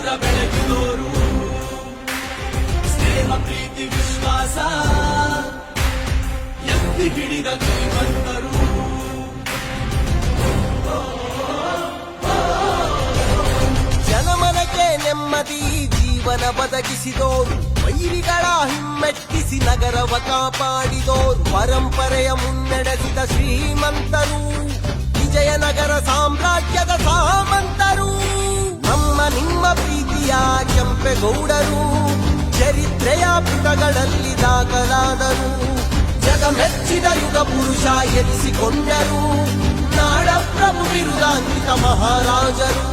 ಬೆಳಗಿದೋರು ಸ್ನೇಹ ಪ್ರೀತಿ ವಿಶ್ವಾಸ ಎತ್ತಿ ಹಿಡಿದ ಶ್ರೀಮಂತರು ಜನಮನಕ್ಕೆ ನೆಮ್ಮದಿ ಜೀವನ ಬದಗಿಸಿದೋರು ವೈರಿಗಳ ಹಿಮ್ಮೆಟ್ಟಿಸಿ ನಗರವ ಕಾಪಾಡಿದೋರು ಪರಂಪರೆಯ ಮುನ್ನಡೆಸಿದ ಶ್ರೀಮಂತರು ಕೆಂಪೆಗೌಡರು ಚರಿತ್ರೆಯ ಪುಟಗಳಲ್ಲಿ ದಾಖಲಾದರು. ಜಗ ಮೆಚ್ಚಿದ ಯುಗ ಪುರುಷ ಎನಿಸಿಕೊಂಡರು. ನಾಡ ಪ್ರಭು ವಿರುದಾಂಕಿತ ಮಹಾರಾಜರು.